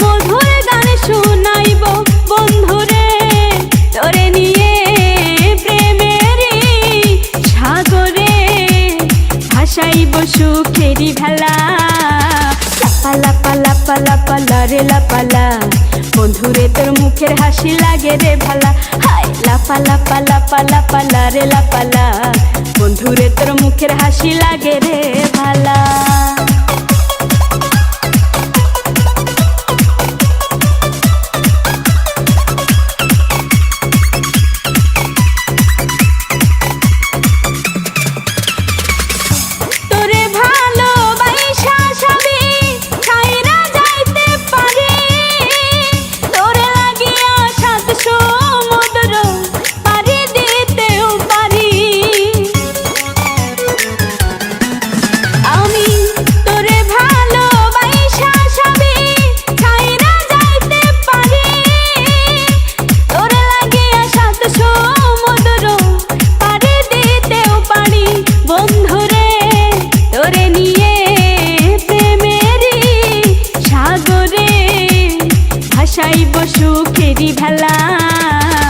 মধুর গান শুনাইব, বন্ধুরে নিয়ে তোর মুখের হাসি লাগে রে ভালা। হাই লাপা লাপা লাপা লাপা লারে লাপালা বন্ধুরে তোর মুখের হাসি লাগে রে ভালা। সুখেরি ভেলা।